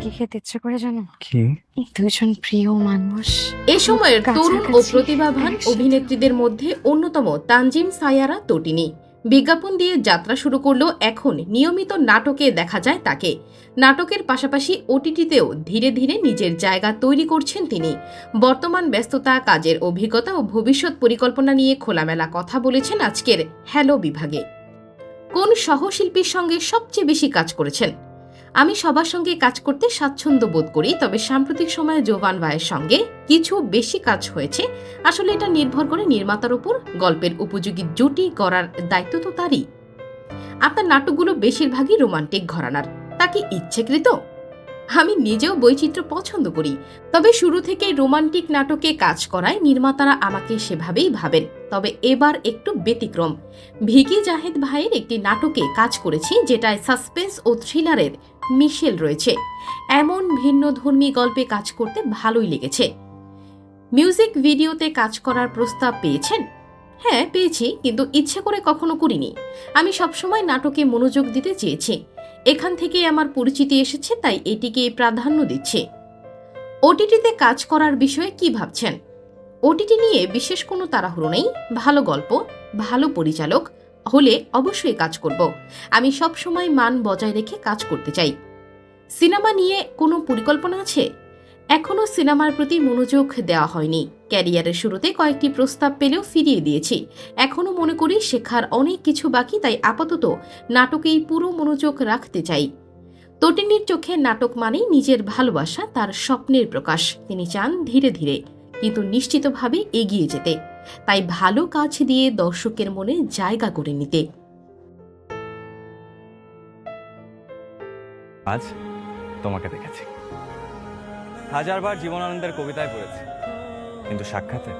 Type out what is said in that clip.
কি খেতে ইচ্ছে করে জানো? কি? দুজন প্রিয় মানুষ। এ সময়ের তরুণ ও প্রতিভাবান অভিনেত্রীদের মধ্যে অন্যতম তানজিম সায়ারা তটিনী। বিজ্ঞাপন দিয়ে যাত্রা শুরু করল এখন নিয়মিত নাটকে দেখা যায় তাকে। নাটকের পাশাপাশি ওটিটিতেও ধীরে ধীরে নিজের জায়গা তৈরি করছেন তিনি। বর্তমান ব্যস্ততা কাজের অভিজ্ঞতা ও ভবিষ্যৎ পরিকল্পনা নিয়ে খোলামেলা কথা বলেছেন আজকের হ্যালো বিভাগে। কোন সহশিল্পীর সঙ্গে সবচেয়ে বেশি কাজ করেছেন? আমি সবার সঙ্গে কাজ করতে স্বাচ্ছন্দ্য বোধ করি, তবে সাম্প্রতিক সময়ে জোভান ভাইয়ের সঙ্গে কিছু বেশি কাজ হয়েছে। আসলে এটা নির্ভর করে নির্মাতার উপর গল্পের উপযোগী জুটি করার দায়িত্ব তো তারই। আপনার নাটকগুলো বেশিরভাগই রোমান্টিক ঘরানার। তা কি ইচ্ছেকৃত? আমি নিজেও বৈচিত্র্য পছন্দ করি, তবে শুরু থেকেই রোমান্টিক নাটকে কাজ করায় নির্মাতারা আমাকে সেভাবেই ভাবেন, তবে এবার একটু ব্যতিক্রম। ভিকি জাহেদ ভাইয়ের একটি নাটকে কাজ করেছি, যেটায় সাসপেন্স ও থ্রিলারের মিশেল রয়েছে। এমন ভিন্ন ধর্মী গল্পে কাজ করতে ভালোই লেগেছে। মিউজিক ভিডিওতে কাজ করার প্রস্তাব পেয়েছেন? হ্যাঁ পেয়েছি, কিন্তু ইচ্ছে করে কখনো করিনি। আমি সবসময় নাটকে মনোযোগ দিতে চেয়েছি। এখান থেকে আমার পরিচিতি এসেছে, তাই এটিকে প্রাধান্য দিচ্ছি। ওটিটিতে কাজ করার বিষয়ে কি ভাবছেন? ওটিটি নিয়ে বিশেষ কোনো তাড়াহুড়ো নেই। ভালো গল্প, ভালো পরিচালক হলে অবশ্যই কাজ করব। আমি সবসময় মান বজায় রেখে কাজ করতে চাই। সিনেমা নিয়ে কোনো পরিকল্পনা আছে? এখনও সিনেমার প্রতি মনোযোগ দেওয়া হয়নি। ক্যারিয়ারের শুরুতে কয়েকটি প্রস্তাব পেলেও ফিরিয়ে দিয়েছি। এখনও মনে করি শেখার অনেক কিছু বাকি, তাই আপাতত নাটকেই পুরো মনোযোগ রাখতে চাই। তটিনীর চোখে নাটক মানেই নিজের ভালোবাসা, তার স্বপ্নের প্রকাশ। তিনি চান ধীরে ধীরে কিন্তু নিশ্চিতভাবে এগিয়ে যেতে। তাই ভালো কাজ দিয়ে দর্শকের মনে জায়গা করে নিতে। আজ তোমাকে দেখেছি। হাজারবার জীবনানন্দের কবিতায় পড়েছি। কিন্তু সাক্ষাতে